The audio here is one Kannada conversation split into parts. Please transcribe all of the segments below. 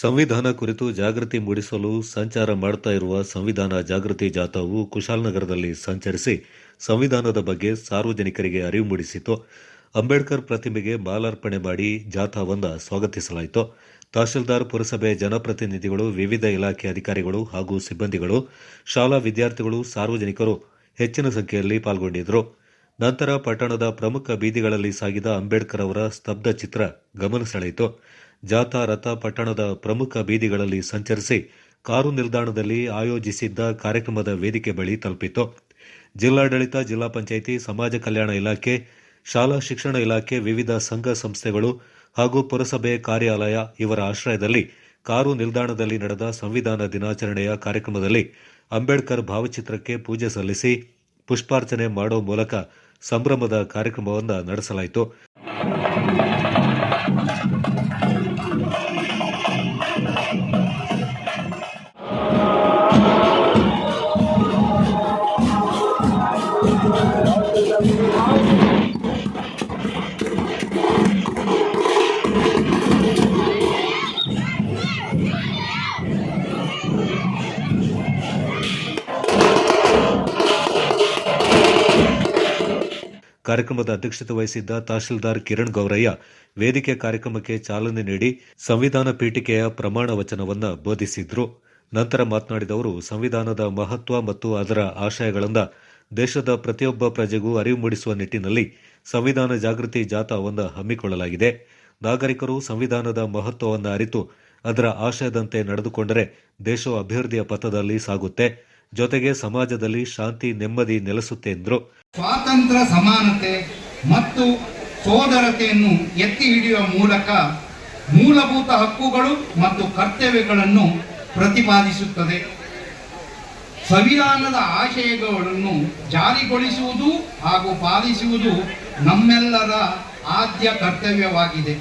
ಸಂವಿಧಾನ ಕುರಿತು ಜಾಗೃತಿ ಮೂಡಿಸಲು ಸಂಚಾರ ಮಾಡ್ತಾ ಇರುವ ಸಂವಿಧಾನ ಜಾಗೃತಿ ಜಾಥಾವು ಕುಶಾಲನಗರದಲ್ಲಿ ಸಂಚರಿಸಿ ಸಂವಿಧಾನದ ಬಗ್ಗೆ ಸಾರ್ವಜನಿಕರಿಗೆ ಅರಿವು ಮೂಡಿಸಿತು ಅಂಬೇಡ್ಕರ್ ಪ್ರತಿಮೆಗೆ ಮಾಲಾರ್ಪಣೆ ಮಾಡಿ ಜಾಥಾವನ್ನ ಸ್ವಾಗತಿಸಲಾಯಿತು. ತಹಶೀಲ್ದಾರ್, ಪುರಸಭೆ ಜನಪ್ರತಿನಿಧಿಗಳು, ವಿವಿಧ ಇಲಾಖೆ ಅಧಿಕಾರಿಗಳು ಹಾಗೂ ಸಿಬ್ಬಂದಿಗಳು, ಶಾಲಾ ವಿದ್ಯಾರ್ಥಿಗಳು, ಸಾರ್ವಜನಿಕರು ಹೆಚ್ಚಿನ ಸಂಖ್ಯೆಯಲ್ಲಿ ಪಾಲ್ಗೊಂಡಿದ್ದರು. ನಂತರ ಪಟ್ಟಣದ ಪ್ರಮುಖ ಬೀದಿಗಳಲ್ಲಿ ಸಾಗಿದ ಅಂಬೇಡ್ಕರ್ ಅವರ ಸ್ತಬ್ಧ ಚಿತ್ರ ಗಮನ ಸೆಳೆಯಿತು. ಜಾಥಾ ರಥ ಪಟ್ಟಣದ ಪ್ರಮುಖ ಬೀದಿಗಳಲ್ಲಿ ಸಂಚರಿಸಿ ಕಾರು ನಿಲ್ದಾಣದಲ್ಲಿ ಆಯೋಜಿಸಿದ್ದ ಕಾರ್ಯಕ್ರಮದ ವೇದಿಕೆ ಬಳಿ ತಲುಪಿತು ಜಿಲ್ಲಾಡಳಿತ, ಜಿಲ್ಲಾ ಪಂಚಾಯಿತಿ, ಸಮಾಜ ಕಲ್ಯಾಣ ಇಲಾಖೆ, ಶಾಲಾ ಶಿಕ್ಷಣ ಇಲಾಖೆ, ವಿವಿಧ ಸಂಘ ಸಂಸ್ಥೆಗಳು ಹಾಗೂ ಪುರಸಭೆ ಕಾರ್ಯಾಲಯ ಇವರ ಆಶ್ರಯದಲ್ಲಿ ಕಾರು ನಿಲ್ದಾಣದಲ್ಲಿ ನಡೆದ ಸಂವಿಧಾನ ದಿನಾಚರಣೆಯ ಕಾರ್ಯಕ್ರಮದಲ್ಲಿ ಅಂಬೇಡ್ಕರ್ ಭಾವಚಿತ್ರಕ್ಕೆ ಪೂಜೆ ಸಲ್ಲಿಸಿ ಪುಷ್ಪಾರ್ಚನೆ ಮಾಡುವ ಮೂಲಕ ಸಂಭ್ರಮದ ಕಾರ್ಯಕ್ರಮವನ್ನು ನಡೆಸಲಾಯಿತು. ಕಾರ್ಯಕ್ರಮದ ಅಧ್ಯಕ್ಷತೆ ವಹಿಸಿದ್ದ ತಹಶೀಲ್ದಾರ್ ಕಿರಣ್ ಗೌರಯ್ಯ ವೇದಿಕೆ ಕಾರ್ಯಕ್ರಮಕ್ಕೆ ಚಾಲನೆ ನೀಡಿ ಸಂವಿಧಾನ ಪೀಠಿಕೆಯ ಪ್ರಮಾಣ ವಚನವನ್ನ ಬೋಧಿಸಿದ್ರು. ನಂತರ ಮಾತನಾಡಿದವರು ಸಂವಿಧಾನದ ಮಹತ್ವ ಮತ್ತು ಅದರ ಆಶಯಗಳಿಂದ ದೇಶದ ಪ್ರತಿಯೊಬ್ಬ ಪ್ರಜೆಗೂ ಅರಿವು ಮೂಡಿಸುವ ನಿಟ್ಟಿನಲ್ಲಿ ಸಂವಿಧಾನ ಜಾಗೃತಿ ಜಾಥಾವನ್ನು ಹಮ್ಮಿಕೊಳ್ಳಲಾಗಿದೆ. ನಾಗರಿಕರು ಸಂವಿಧಾನದ ಮಹತ್ವವನ್ನು ಅರಿತು ಅದರ ಆಶಯದಂತೆ ನಡೆದುಕೊಂಡರೆ ದೇಶವು ಅಭಿವೃದ್ಧಿಯ ಪಥದಲ್ಲಿ ಸಾಗುತ್ತೆ. ಜೊತೆಗೆ ಸಮಾಜದಲ್ಲಿ ಶಾಂತಿ, ನೆಮ್ಮದಿ ನೆಲೆಸುತ್ತೆ ಎಂದರು. ಸ್ವಾತಂತ್ರ್ಯ, ಸಮಾನತೆ ಮತ್ತು ಸೋದರತೆಯನ್ನು ಎತ್ತಿ ಹಿಡಿಯುವ ಮೂಲಕ ಮೂಲಭೂತ ಹಕ್ಕುಗಳು ಮತ್ತು ಕರ್ತವ್ಯಗಳನ್ನು ಪ್ರತಿಪಾದಿಸುತ್ತದೆ. ಸಂವಿಧಾನದ ಆಶಯಗಳನ್ನು ಜಾರಿಗೊಳಿಸುವುದು ಹಾಗೂ ಪಾಲಿಸುವುದು ನಮ್ಮೆಲ್ಲರ ಆದ್ಯ ಕರ್ತವ್ಯವಾಗಿದೆ.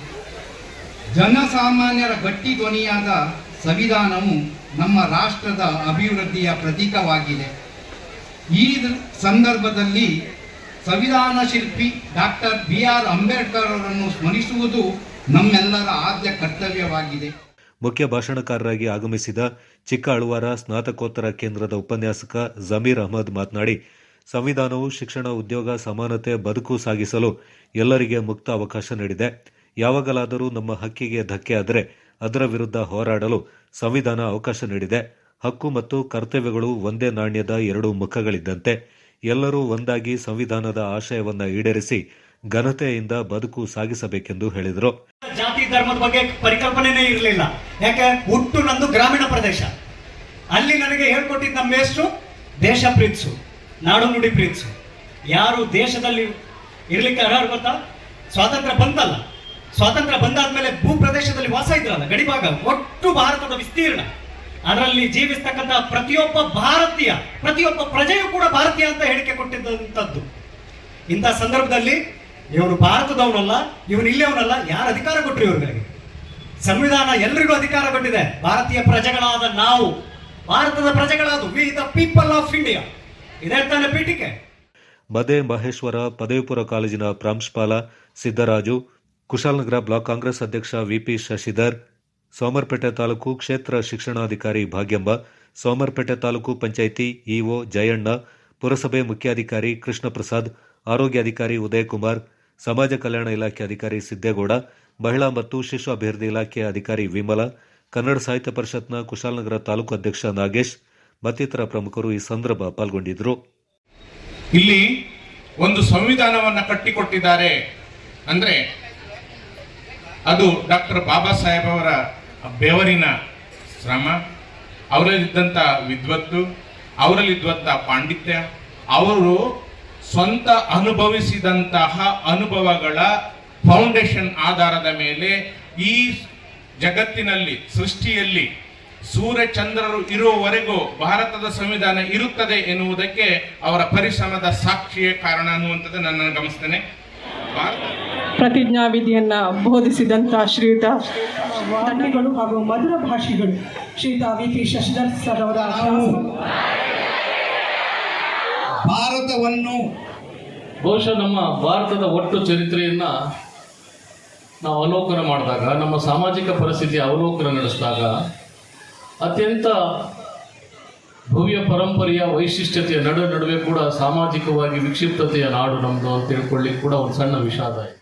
ಜನಸಾಮಾನ್ಯರ ಗಟ್ಟಿ ಧ್ವನಿಯಾದ ಸಂವಿಧಾನವು ನಮ್ಮ ರಾಷ್ಟ್ರದ ಅಭಿವೃದ್ಧಿಯ ಪ್ರತೀಕವಾಗಿದೆ. ಈ ಸಂದರ್ಭದಲ್ಲಿ ಸಂವಿಧಾನ ಶಿಲ್ಪಿ ಡಾಕ್ಟರ್ ಬಿ. ಆರ್. ಅಂಬೇಡ್ಕರ್ ಅವರನ್ನು ಸ್ಮರಿಸುವುದು ನಮ್ಮೆಲ್ಲರ ಆದ್ಯ ಕರ್ತವ್ಯವಾಗಿದೆ. ಮುಖ್ಯ ಭಾಷಣಕಾರರಾಗಿ ಆಗಮಿಸಿದ ಚಿಕ್ಕ ಅಳುವಾರ ಸ್ನಾತಕೋತ್ತರ ಕೇಂದ್ರದ ಉಪನ್ಯಾಸಕ ಜಮೀರ್ ಅಹಮದ್ ಮಾತನಾಡಿ, ಸಂವಿಧಾನವು ಶಿಕ್ಷಣ, ಉದ್ಯೋಗ, ಸಮಾನತೆ, ಬದುಕು ಸಾಗಿಸಲು ಎಲ್ಲರಿಗೆ ಮುಕ್ತ ಅವಕಾಶ ನೀಡಿದೆ. ಯಾವಾಗಲಾದರೂ ನಮ್ಮ ಹಕ್ಕಿಗೆ ಧಕ್ಕೆ ಆದರೆ ಅದರ ವಿರುದ್ಧ ಹೋರಾಡಲು ಸಂವಿಧಾನ ಅವಕಾಶ ನೀಡಿದೆ. ಹಕ್ಕು ಮತ್ತು ಕರ್ತವ್ಯಗಳು ಒಂದೇ ನಾಣ್ಯದ ಎರಡು ಮುಖಗಳಿದ್ದಂತೆ ಎಲ್ಲರೂ ಒಂದಾಗಿ ಸಂವಿಧಾನದ ಆಶಯವನ್ನ ಈಡೇರಿಸಿ ಘನತೆಯಿಂದ ಬದುಕು ಸಾಗಿಸಬೇಕೆಂದು ಹೇಳಿದರು. ಜಾತಿ, ಧರ್ಮದ ಬಗ್ಗೆ ಪರಿಕಲ್ಪನೆನೇ ಇರಲಿಲ್ಲ. ಯಾಕೆ? ಹುಟ್ಟು ನಂದು ಗ್ರಾಮೀಣ ಪ್ರದೇಶ. ಅಲ್ಲಿ ನನಗೆ ಹೇಳ್ಕೊಟ್ಟಿದ್ದ ನಮ್ಮ ಮೇಸ್ಟ್ರು ದೇಶ ಪ್ರೀತ್ಸು, ನಾಡು ನುಡಿ ಪ್ರೀತಿಸು. ಯಾರು ದೇಶದಲ್ಲಿ ಇರಲಿಕ್ಕೆ ಅರ್ಹರು ಗೊತ್ತಾ? ಸ್ವಾತಂತ್ರ್ಯ ಬಂದಲ್ಲ ಸ್ವಾತಂತ್ರ್ಯ ಬಂದಾದ್ಮೇಲೆ ಭೂ ಪ್ರದೇಶದಲ್ಲಿ ವಾಸ ಇದ್ರಲ್ಲ, ಗಡಿಭಾಗ, ಒಟ್ಟು ಭಾರತದ ವಿಸ್ತೀರ್ಣ. ಅದರಲ್ಲಿ ಜೀವಿಸ್ತಕ್ಕಂಥ ಪ್ರತಿಯೊಬ್ಬ ಭಾರತೀಯ, ಪ್ರತಿಯೊಬ್ಬ ಪ್ರಜೆಯೂ ಕೂಡ ಭಾರತೀಯ ಅಂತ ಹೇಳಿಕೆ ಕೊಟ್ಟಿದ್ದಂಥದ್ದು. ಇಂಥ ಸಂದರ್ಭದಲ್ಲಿ ಇವನು ಭಾರತದವನಲ್ಲ ಇವನು ಇಲ್ಲಿಯವನಲ್ಲ, ಯಾರು ಅಧಿಕಾರ ಕೊಟ್ಟರು ಇವ್ರಿಗೆ? ಸಂವಿಧಾನ ಎಲ್ರಿಗೂ ಅಧಿಕಾರ ಕೊಟ್ಟಿದೆ ಭಾರತೀಯ ಪ್ರಜೆಗಳಾದ ನಾವು, ಭಾರತದ ಪ್ರಜೆಗಳಾದ we the people of India ಇದೇ ತಾನೇ ಪೀಠಿಕೆ? ಮದೆ ಮಹೇಶ್ವರ ಪದವಿಪುರ ಕಾಲೇಜಿನ ಪ್ರಾಂಶುಪಾಲ ಸಿದ್ದರಾಜು, ಕುಶಾಲನಗರ ಬ್ಲಾಕ್ ಕಾಂಗ್ರೆಸ್ ಅಧ್ಯಕ್ಷ ವಿಪಿ ಶಶಿಧರ್, ಸೋಮರ್ಪೇಟೆ ತಾಲೂಕು ಕ್ಷೇತ್ರ ಶಿಕ್ಷಣಾಧಿಕಾರಿ ಭಾಗ್ಯಂಬ, ಸೋಮರ್ಪೇಟೆ ತಾಲೂಕು ಪಂಚಾಯಿತಿ ಇಒ ಜಯಣ್ಣ, ಪುರಸಭೆ ಮುಖ್ಯಾಧಿಕಾರಿ ಕೃಷ್ಣ ಪ್ರಸಾದ್ ಆರೋಗ್ಯಾಧಿಕಾರಿ ಉದಯಕುಮಾರ್, ಸಮಾಜ ಕಲ್ಯಾಣ ಇಲಾಖೆ ಅಧಿಕಾರಿ ಸಿದ್ದೇಗೌಡ ಮಹಿಳಾ ಮತ್ತು ಶಿಶು ಅಭಿವೃದ್ಧಿ ಇಲಾಖೆಯ ಅಧಿಕಾರಿ ವಿಮಲ, ಕನ್ನಡ ಸಾಹಿತ್ಯ ಪರಿಷತ್ನ ಕುಶಾಲನಗರ ತಾಲೂಕು ಅಧ್ಯಕ್ಷ ನಾಗೇಶ್ ಮತ್ತಿತರ ಪ್ರಮುಖರು ಈ ಸಂದರ್ಭ ಪಾಲ್ಗೊಂಡಿದ್ದರು. ಇಲ್ಲಿ ಒಂದು ಸಂವಿಧಾನವನ್ನು ಕಟ್ಟಿಕೊಟ್ಟಿದ್ದಾರೆ ಅಂದ್ರೆ ಅದು ಡಾಕ್ಟರ್ ಬಾಬಾ ಸಾಹೇಬ್ ಅವರ ಬೆವರಿನ ಶ್ರಮ ಅವರಲ್ಲಿದ್ದಂಥ ವಿದ್ವತ್ತು ಅವರಲ್ಲಿದ್ದಂಥ ಪಾಂಡಿತ್ಯ, ಅವರು ಸ್ವಂತ ಅನುಭವಿಸಿದಂತಹ ಅನುಭವಗಳ ಫೌಂಡೇಶನ್ ಆಧಾರದ ಮೇಲೆ ಈ ಜಗತ್ತಿನಲ್ಲಿ ಸೃಷ್ಟಿಯಲ್ಲಿ ಸೂರ್ಯಚಂದ್ರರು ಇರುವವರೆಗೂ ಭಾರತದ ಸಂವಿಧಾನ ಇರುತ್ತದೆ ಎನ್ನುವುದಕ್ಕೆ ಅವರ ಪರಿಶ್ರಮದ ಸಾಕ್ಷಿಯೇ ಕಾರಣ ಅನ್ನುವಂಥದ್ದು ನನ್ನ ಗಮನಿಸ್ತೇನೆ. ಪ್ರತಿಜ್ಞಾ ಪ್ರತಿಜ್ಞಾವಿಧಿಯನ್ನ ಬೋಧಿಸಿದಂತ ಶ್ರೀಯುತ ವಾಹನಗಳು ಹಾಗೂ ಮಧುರ ಭಾಷಿಗಳು ಶ್ರೀಯುತ ವಿ ಪಿ ಶಶಿಧರ್ ಸರ್ ಅವರ ಭಾರತವನ್ನು ಬಹುಶಃ ನಮ್ಮ ಭಾರತದ ಒಟ್ಟು ಚರಿತ್ರೆಯನ್ನ ನಾವು ಅವಲೋಕನ ಮಾಡಿದಾಗ, ನಮ್ಮ ಸಾಮಾಜಿಕ ಪರಿಸ್ಥಿತಿ ಅವಲೋಕನ ನಡೆಸಿದಾಗ, ಅತ್ಯಂತ ಭವ್ಯ ಪರಂಪರೆಯ ವೈಶಿಷ್ಟ್ಯತೆಯ ನಡುವೆ ನಡುವೆ ಕೂಡ ಸಾಮಾಜಿಕವಾಗಿ ವಿಕ್ಷಿಪ್ತತೆಯ ನಾಡು ನಮ್ಮದು ಅಂತ ತಿಳ್ಕೊಳ್ಳಿಕ್ಕೆ ಕೂಡ ಒಂದು ಸಣ್ಣ ವಿಷಾದ ಇದೆ.